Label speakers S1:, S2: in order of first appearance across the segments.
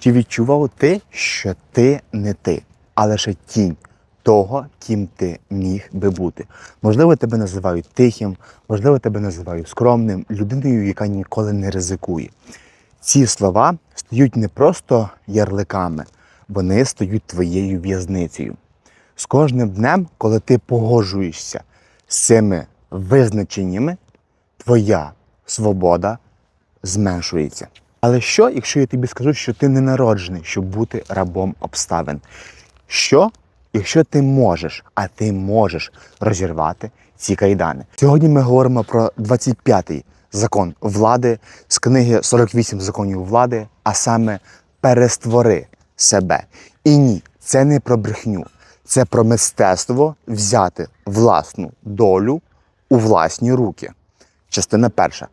S1: Чи відчував ти, що ти не ти, а лише тінь того, ким ти міг би бути? Можливо, тебе називають тихим, можливо, тебе називають скромним, людиною, яка ніколи не ризикує. Ці слова стають не просто ярликами, вони стають твоєю в'язницею. З кожним днем, коли ти погоджуєшся з цими визначеннями, твоя свобода зменшується. Але що, якщо я тобі скажу, що ти не народжений, щоб бути рабом обставин? Що, якщо ти можеш, а ти можеш розірвати ці кайдани? Сьогодні ми говоримо про 25-й закон влади з книги 48 законів влади, а саме перествори себе. І ні, це не про брехню, це про мистецтво взяти власну долю у власні руки. Частина перша.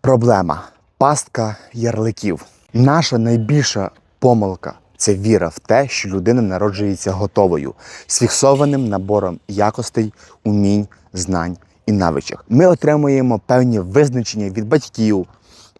S1: Проблема пастка ярликів. Наша найбільша помилка це віра в те, що людина народжується готовою, з фіксованим набором якостей, умінь, знань і навичок. Ми отримуємо певні визначення від батьків,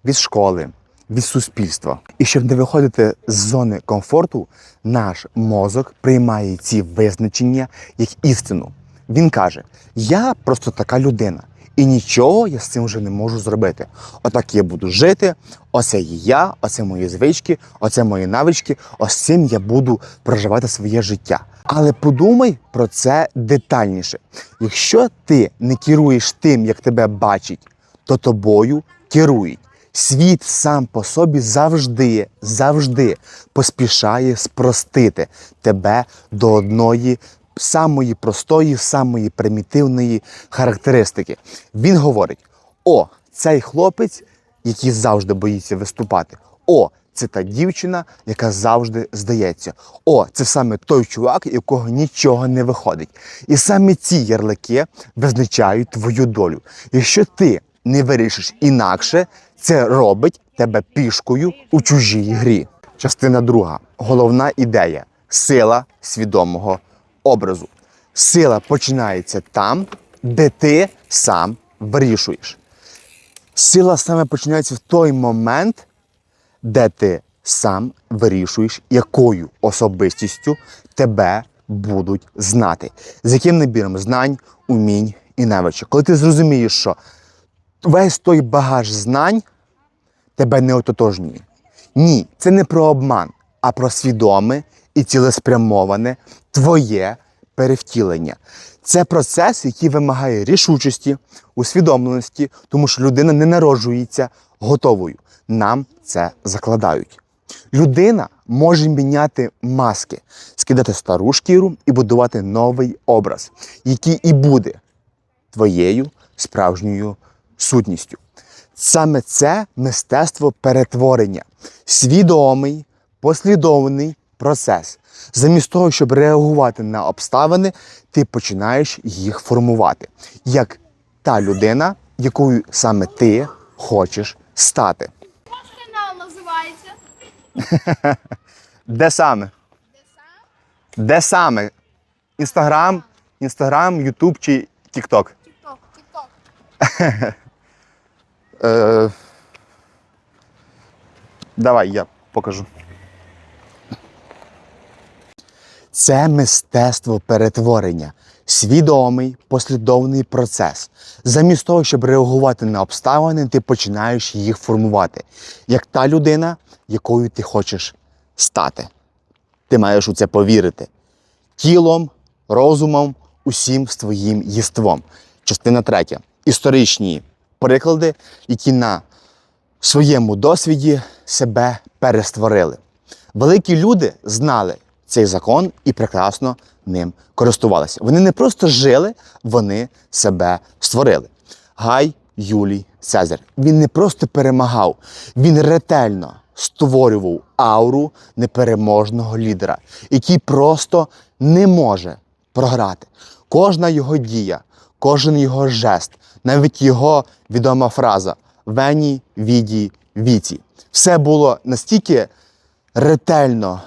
S1: від школи, від суспільства. І щоб не виходити з зони комфорту, наш мозок приймає ці визначення як істину. Він каже: Я просто така людина. І нічого я з цим вже не можу зробити. Отак я буду жити, оце є я, оце мої звички, оце мої навички, ось цим я буду проживати своє життя. Але подумай про це детальніше. Якщо ти не керуєш тим, як тебе бачить, то тобою керують. Світ сам по собі завжди, завжди поспішає спростити тебе до одної самої простої, самої примітивної характеристики. Він говорить: о, цей хлопець, який завжди боїться виступати. О, це та дівчина, яка завжди здається. О, це саме той чувак, у кого нічого не виходить. І саме ці ярлики визначають твою долю. Якщо ти не вирішиш інакше, це робить тебе пішкою у чужій грі. Частина друга. Головна ідея сила свідомого образу. Сила починається там, де ти сам вирішуєш. Сила саме починається в той момент, де ти сам вирішуєш, якою особистістю тебе будуть знати, з яким набіром знань, умінь і навичок. Коли ти зрозумієш, що весь той багаж знань тебе не ототожнює. Ні, це не про обман, а про свідоме і цілеспрямоване твоє перевтілення. Це процес, який вимагає рішучості, усвідомленості, тому що людина не народжується готовою. Нам це закладають. Людина може міняти маски, скидати стару шкіру і будувати новий образ, який і буде твоєю справжньою сутністю. Саме це мистецтво перетворення, свідомий, послідовний процес. Замість того, щоб реагувати на обставини, ти починаєш їх формувати, як та людина, якою саме ти хочеш стати.
S2: Ваш канал називається
S1: Де саме? Де саме? Інстаграм, Інстаграм, Ютуб чи Тікток?
S2: Тікток. Тікток.
S1: Е, давай я покажу. Це мистецтво перетворення, свідомий послідовний процес. Замість того, щоб реагувати на обставини, ти починаєш їх формувати. Як та людина, якою ти хочеш стати. Ти маєш у це повірити. Тілом, розумом, усім своїм єством. Частина третя. Історичні приклади, які на своєму досвіді себе перестворили. Великі люди знали цей закон і прекрасно ним користувалися. Вони не просто жили, вони себе створили. Гай Юлій Цезар. Він не просто перемагав, він ретельно створював ауру непереможного лідера, який просто не може програти. Кожна його дія, кожен його жест, навіть його відома фраза Вені, віді, віці. Все було настільки ретельно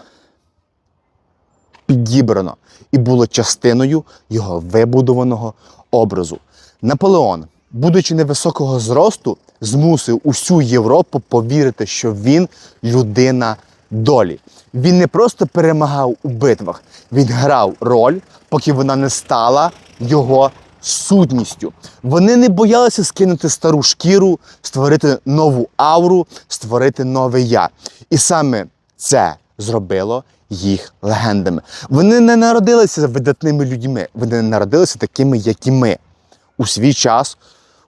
S1: підібрано і було частиною його вибудованого образу. Наполеон, будучи невисокого зросту, змусив усю Європу повірити, що він людина долі. Він не просто перемагав у битвах, він грав роль, поки вона не стала його сутністю. Вони не боялися скинути стару шкіру, створити нову ауру, створити нове я. І саме це зробило їх легендами. Вони не народилися видатними людьми, вони не народилися такими, як і ми у свій час,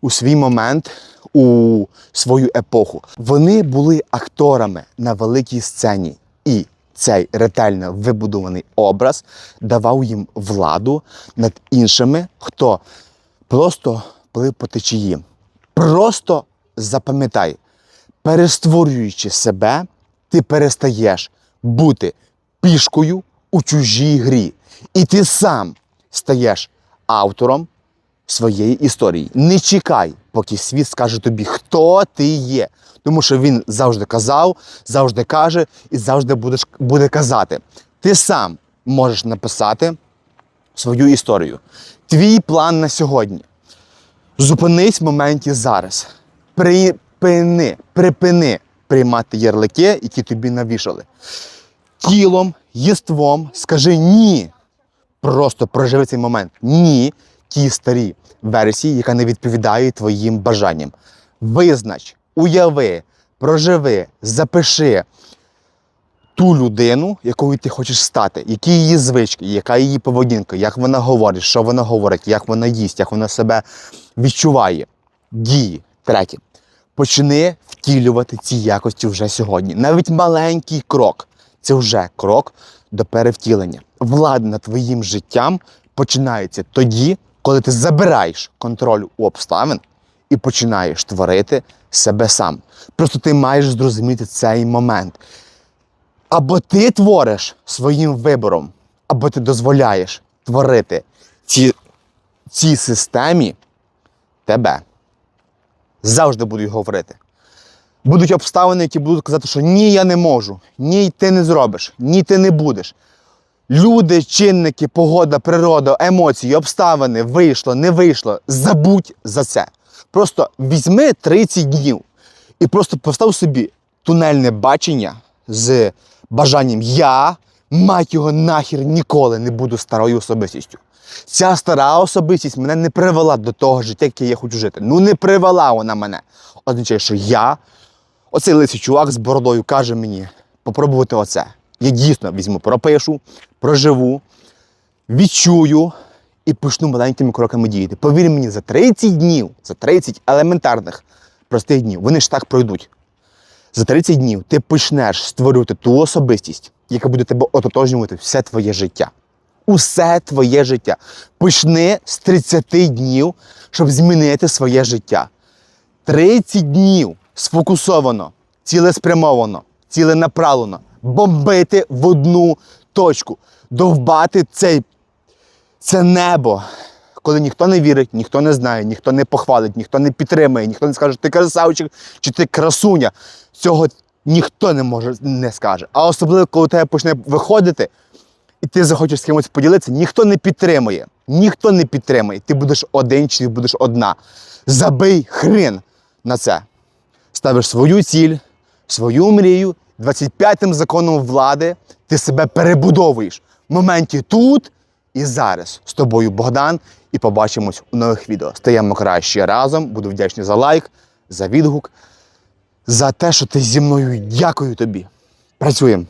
S1: у свій момент, у свою епоху. Вони були акторами на великій сцені, і цей ретельно вибудований образ давав їм владу над іншими, хто просто плив по течії. Просто запам'ятай, перестворюючи себе, ти перестаєш бути пішкою у чужій грі. І ти сам стаєш автором своєї історії. Не чекай, поки світ скаже тобі, хто ти є. Тому що він завжди казав, завжди каже і завжди будеш, буде казати. Ти сам можеш написати свою історію. Твій план на сьогодні. Зупинись в моменті зараз. Припини, припини приймати ярлики, які тобі навішали. Тілом, єством скажи ні. Просто проживи цей момент. Ні тій старій версії, яка не відповідає твоїм бажанням. Визнач, уяви, проживи, запиши ту людину, якою ти хочеш стати, які її звички, яка її поведінка, як вона говорить, що вона говорить, як вона їсть, як вона себе відчуває. Дії. Третє. Почни втілювати ці якості вже сьогодні. Навіть маленький крок це вже крок до перевтілення. Влада над твоїм життям починається тоді, коли ти забираєш контроль у обставин і починаєш творити себе сам. Просто ти маєш зрозуміти цей момент. Або ти твориш своїм вибором, або ти дозволяєш творити ці, цій системі тебе. Завжди буду говорити. Будуть обставини, які будуть казати, що ні, я не можу, ні, ти не зробиш, ні, ти не будеш. Люди, чинники, погода, природа, емоції, обставини, вийшло, не вийшло. Забудь за це. Просто візьми 30 днів і просто постав собі тунельне бачення з бажанням я, мать його нахер, ніколи не буду старою особистістю. Ця стара особистість мене не привела до того життя, яке я хочу жити. Ну не привела вона мене. Означає, що я, оцей лисий чувак з бородою, каже мені попробувати оце. Я дійсно візьму, пропишу, проживу, відчую і почну маленькими кроками діяти. Повір мені, за 30 днів, за 30 елементарних простих днів, вони ж так пройдуть. За 30 днів ти почнеш створювати ту особистість, яка буде тебе ототожнювати все твоє життя. Усе твоє життя. Почни з 30 днів, щоб змінити своє життя. 30 днів сфокусовано, цілеспрямовано, ціленаправлено, бомбити в одну точку, довбати цей, це небо, коли ніхто не вірить, ніхто не знає, ніхто не похвалить, ніхто не підтримує, ніхто не скаже, ти красавчик чи ти красуня. Цього ніхто не може не скаже. А особливо, коли тебе почне виходити, і ти захочеш з кимось поділитися, ніхто не підтримує. Ніхто не підтримує. Ти будеш один чи ти будеш одна. Забий хрен на це. Ставиш свою ціль, свою мрію, 25-м законом влади ти себе перебудовуєш в моменті тут і зараз. З тобою Богдан, і побачимось у нових відео. Стаємо краще разом. Буду вдячний за лайк, за відгук, за те, що ти зі мною. Дякую тобі. Працюємо.